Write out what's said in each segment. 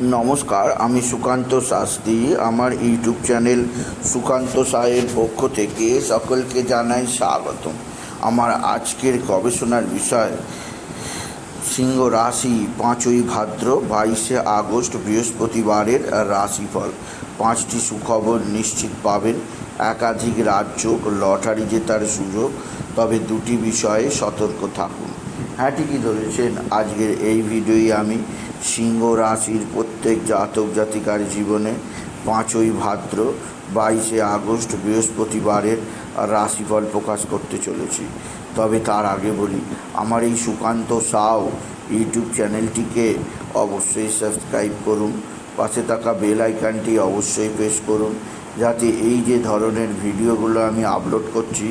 নমস্কার, আমি সুকান্ত শাস্ত্রী। আমার ইউটিউব চ্যানেল সুকান্ত সাহের পক্ষ থেকে সকলকে জানাই স্বাগতম। আমার আজকের গবেষণার বিষয়, সিংহ রাশি পাঁচই ভাদ্র, বাইশে আগস্ট, বৃহস্পতিবারের রাশিফল। পাঁচটি সুখবর নিশ্চিত পাবেন। একাধিক রাজ্য লটারি জেতার সুযোগ, তবে দুটি বিষয়ে সতর্ক থাকুন। হ্যাঁ ঠিকই ধরেছেন। আজকের এই ভিডিওই আমি সিংহ রাশির প্রত্যেক জাতক জাতিকার জীবনে পাঁচই ভাদ্র বাইশে আগস্ট বৃহস্পতিবারের রাশিফল প্রকাশ করতে চলেছি। তবে তার আগে বলি, আমার এই সুকান্ত সাউ ইউটিউব চ্যানেলটিকে অবশ্যই সাবস্ক্রাইব করুন, পাশে থাকা বেল আইকনটি অবশ্যই প্রেস করুন, যাতে এই যে ধরনের ভিডিওগুলো আমি আপলোড করছি,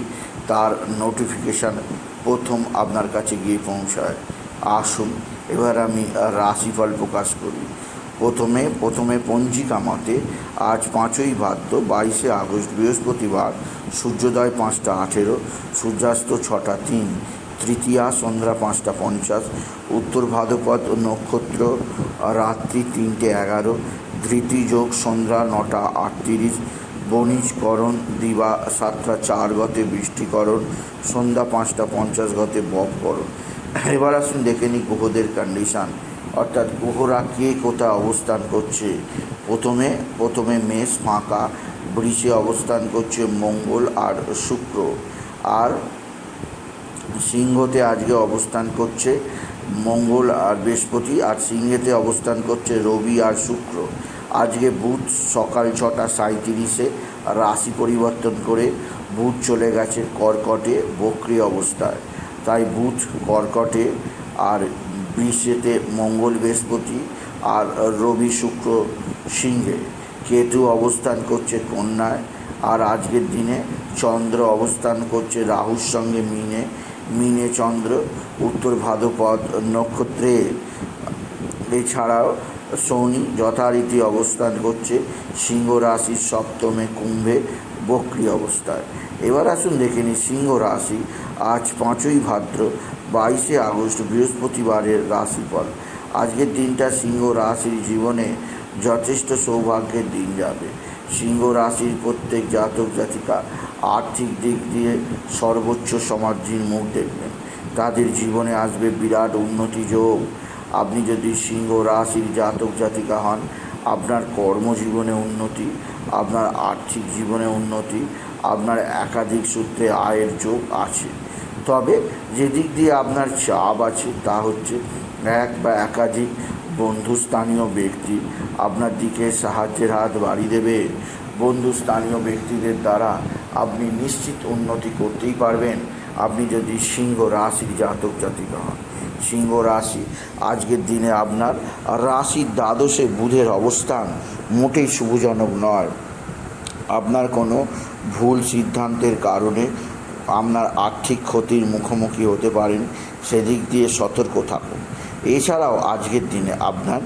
তার নোটিফিকেশান প্রথম আপনার কাছে গিয়ে পৌঁছায়। আসুন, এবার আমি রাশিফল প্রকাশ করি। প্রথমে প্রথমে পঞ্জিকা মতে, আজ পাঁচই ভাদ্র বাইশে আগস্ট, বৃহস্পতিবার, সূর্যোদয় পাঁচটা আঠেরো, সূর্যাস্ত ছটা তিন, তৃতীয়া সন্ধ্যা পাঁচটা পঞ্চাশ, উত্তর ভাদ্রপদ নক্ষত্র, রাত্রি তিনটে এগারো, ধৃতি যোগ সন্ধ্যা নটা আটত্রিশ বণিজকরণ, দিবা সাতটা চার গতে বৃষ্টিকরণ, সন্ধ্যা পাঁচটা পঞ্চাশ গতে বপকরণ। এবার আসুন দেখে নিই গ্রহদের কন্ডিশান অর্থাৎ গ্রহরা কে কোথায় অবস্থান করছে? প্রথমে প্রথমে মেষ, ফাঁকা। বৃষে অবস্থান করছে মঙ্গল আর শুক্র। আর সিংহতে আজকে অবস্থান করছে মঙ্গল আর বৃহস্পতি। আর সিংহেতে অবস্থান করছে রবি আর শুক্র। আজকে বুধ সকাল ছটা সাঁত্রিশে রাশি পরিবর্তন করে বুধ চলে গেছে কর্কটে বক্রি অবস্থায়। তাই বুধ কর্কটে আর বৃষেতে মঙ্গল বৃহস্পতি আর রবি শুক্র সিংহে। কেতু অবস্থান করছে কন্যায় আর আজকের দিনে চন্দ্র অবস্থান করছে রাহুর সঙ্গে মিনে। মিনে চন্দ্র উত্তর ভাদ্রপদ নক্ষত্রে। এছাড়াও শনি যথারীতি অবস্থান করছে, সিংহ রাশির সপ্তমে কুম্ভে বক্রি অবস্থায়। এবার আসুন দেখে নিই সিংহ রাশি, আজ পাঁচই ভাদ্র, বাইশে আগস্ট, বৃহস্পতিবারের রাশিফল। আজকের দিনটা সিংহ রাশির জীবনে যথেষ্ট সৌভাগ্যের দিন যাবে। সিংহ রাশির প্রত্যেক জাতক জাতিকা আর্থিক দিক দিয়ে সর্বোচ্চ সমাধির মুখ দেখবেন। তাদের জীবনে আসবে বিরাট উন্নতি যোগ। আপনি যদি সিংহ রাশির জাতক, জাতিকা হন, আপনার কর্মজীবনে উন্নতি, আপনার আর্থিক জীবনে উন্নতি, আপনার একাধিক সূত্রে আয়ের যোগ আছে। তবে যে দিক দিয়ে আপনার চাপ আছে তা হচ্ছে এক বা একাধিক বন্ধুস্থানীয় ব্যক্তি আপনার দিকে সাহায্যের হাত বাড়িয়ে দেবে। বন্ধুস্থানীয় ব্যক্তিদের দ্বারা আপনি নিশ্চিত উন্নতি করতেই পারবেন। আপনি যদি সিংহ রাশির জাতক, জাতিকা হন। সিংহ রাশি। আজকের দিনে আপনার রাশির দ্বাদশে বুধের অবস্থান মোটেই শুভজনক নয়। আপনার কোনো ভুল সিদ্ধান্তের কারণে আপনার আর্থিক ক্ষতির মুখোমুখি হতে পারেন, সেদিক দিয়ে সতর্ক থাকুন। এছাড়াও আজকের দিনে আপনার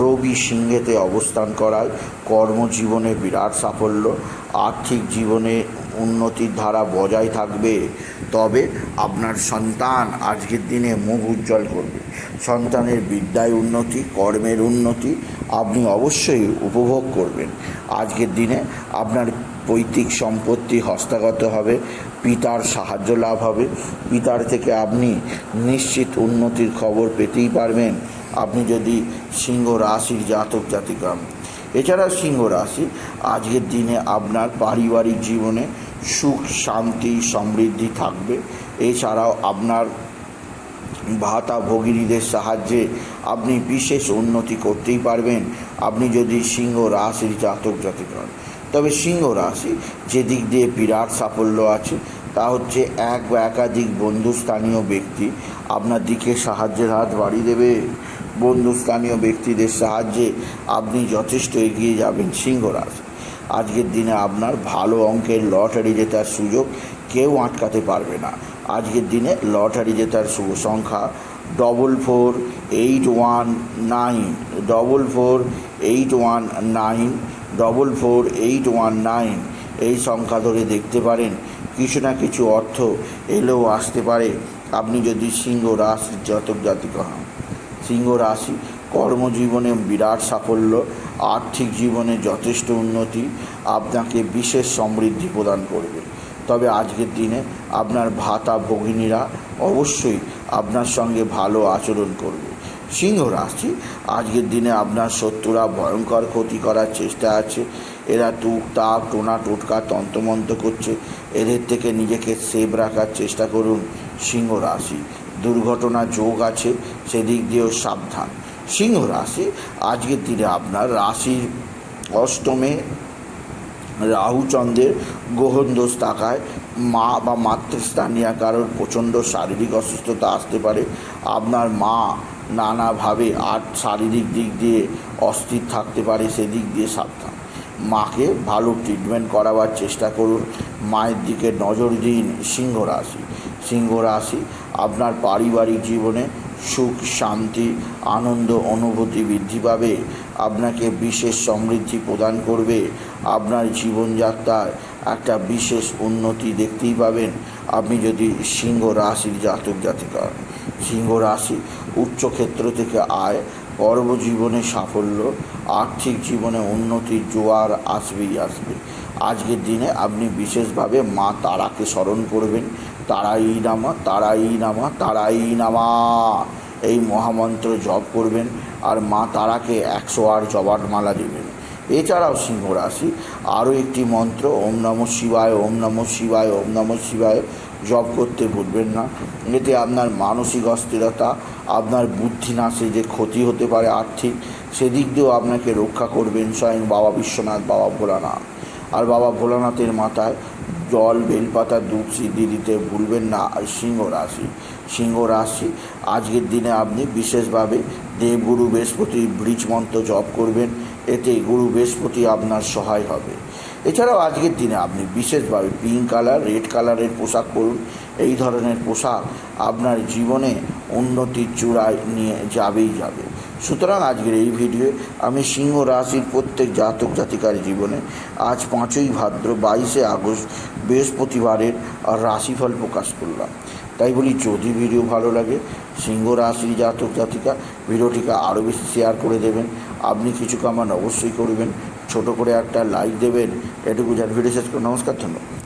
রবি সিংহেতে অবস্থান করায় কর্মজীবনে বিরাট সাফল্য আর্থিক জীবনে উন্নতির ধারা বজায় থাকবে, তবে আপনার সন্তান আজকের দিনে মুখ উজ্জ্বল করবে। সন্তানের বিদ্যায় উন্নতি, কর্মের উন্নতি আপনি অবশ্যই উপভোগ করবেন। আজকের দিনে আপনার পৈতৃক সম্পত্তি হস্তগত হবে, পিতার সাহায্য লাভ হবে। পিতার থেকে আপনি নিশ্চিত উন্নতির খবর পেতেই পারবেন। আপনি যদি সিংহ রাশির জাতক জাতিকা হন। এছাড়া সিংহ রাশি, আজকের দিনে আপনার পারিবারিক জীবনে সুখ, শান্তি, সমৃদ্ধি থাকবে। এছাড়াও আপনার ভাতা ভগিনীদের সাহায্যে আপনি বিশেষ উন্নতি করতেই পারবেন। আপনি যদি সিংহ রাশির জাতক জাতিক হন। তবে সিংহ রাশি যে দিক দিয়ে বিরাট সাফল্য আছে, তা হচ্ছে এক বা একাধিক বন্ধুস্থানীয় ব্যক্তি আপনার দিকে সাহায্যের হাত বাড়িয়ে দেবে। বন্ধুস্থানীয় ব্যক্তিদের সাহায্যে আপনি যথেষ্ট এগিয়ে যাবেন সিংহ রাশি আজকের দিনে আপনার ভালো অঙ্কের লটারি জেতার সুযোগ কেউ আটকাতে পারবে না। আজকের দিনে লটারি জেতার শুভ সংখ্যা double four eight one nine double four eight one nine double four eight one nine এই সংখ্যা ধরে দেখতে পারেন, কিছু না কিছু অর্থ এলেও আসতে পারে। আপনি যদি সিংহ রাশির জাতক জাতিকা হন। সিংহ রাশি, কর্মজীবনে বিরাট সাফল্য, আর্থিক জীবনে যথেষ্ট উন্নতি আপনাকে বিশেষ সমৃদ্ধি প্রদান করবে। তবে আজকের দিনে আপনার ভাতা ভগিনীরা অবশ্যই আপনার সঙ্গে ভালো আচরণ করবে। সিংহ রাশি, আজকের দিনে আপনার শত্রুরা ভয়ঙ্কর ক্ষতি করার চেষ্টা আছে। এরা টুক তাপ, টোনা টোটকা, তন্ত্রমন্ত্র করছে। এদের থেকে নিজেকে সেভ রাখার চেষ্টা করুন সিংহ রাশি। দুর্ঘটনা যোগ আছে, সেদিক দিয়েও সাবধান। সিংহ রাশি, আজকের দিনে আপনার রাশির অষ্টমে রাহুচন্দ্রের গ্রহণ দোষ থাকায় মা বা মাতৃস্থানীয় কারোর প্রচণ্ড শারীরিক অসুস্থতা আসতে পারে। আপনার মা নানাভাবে আর শারীরিক দিক দিয়ে অস্থির থাকতে পারে, সেদিক দিয়ে সাবধান। মাকে ভালো ট্রিটমেন্ট করাবার চেষ্টা করুন। মায়ের দিকে নজর দিন সিংহ রাশি। সিংহ রাশি আপনার পারিবারিক জীবনে সুখ, শান্তি, আনন্দ, অনুভূতি বৃদ্ধি পাবে। আপনাকে বিশেষ সমৃদ্ধি প্রদান করবে। আপনার জীবনযাত্রায় একটা বিশেষ উন্নতি দেখতেই পাবেন। আপনি যদি সিংহ রাশির জাতক, জাতিকা, সিংহ রাশি উচ্চক্ষেত্র থেকে আয় কর্মজীবনে সাফল্য, আর্থিক জীবনে উন্নতির জোয়ার আসবেই আসবে। আজকের দিনে আপনি বিশেষভাবে মা তারাকে স্মরণ করবেন। তারাই নামা তারাই নামা তারাই নামা। এই মহামন্ত্র জপ করবেন আর মা তারাকে একশো আট জবাট মালা দেবেন। এছাড়াও সিংহ রাশি, আরও একটি মন্ত্র, ওম নম শিবায়, ওম নম শিবায়, ওম নম শিবায়, জপ করতে ভুলবেন না। এতে আপনার মানসিক অস্থিরতা, আপনার বুদ্ধি বুদ্ধিনাশে যে ক্ষতি হতে পারে আর্থিক, সেদিক দিয়েও আপনাকে রক্ষা করবেন স্বয়ং বাবা বিশ্বনাথ, বাবা ভোলানাথ। আর বাবা ভোলানাথের মাথায় জল বেলপাতা দুধ সিদ্ধি দিতে ভুলবেন না। সিংহ রাশি সিংহ রাশি, আজকের দিনে আপনি বিশেষভাবে দেবগুরু বৃহস্পতি ব্রিজ মন্ত্র জপ করবেন। এতে গুরু বৃহস্পতি আপনার সহায় হবে। এছাড়াও আজকের দিনে আপনি বিশেষভাবে পিঙ্ক কালার রেড কালারের পোশাক পরুন। এই ধরনের পোশাক আপনার জীবনে উন্নতির চূড়ায় নিয়ে যাবেই যাবে। সুতরাং আজকের এই ভিডিওয়ে আমি সিংহ রাশির প্রত্যেক জাতক জাতিকার জীবনে আজ পাঁচই ভাদ্র বাইশে আগস্ট বৃহস্পতিবারের রাশিফল প্রকাশ করলাম। তাই বলি, যদি ভিডিও ভালো লাগে, সিংহ রাশির জাতক জাতিকা ভিডিওটিকে আরও বেশি শেয়ার করে দেবেন। আপনি কিছু কামান অবশ্যই করবেন। ছোট করে একটা লাইক দেবেন। এটুকু জান। ভিডিও শেষ করে নমস্কার, ধন্যবাদ।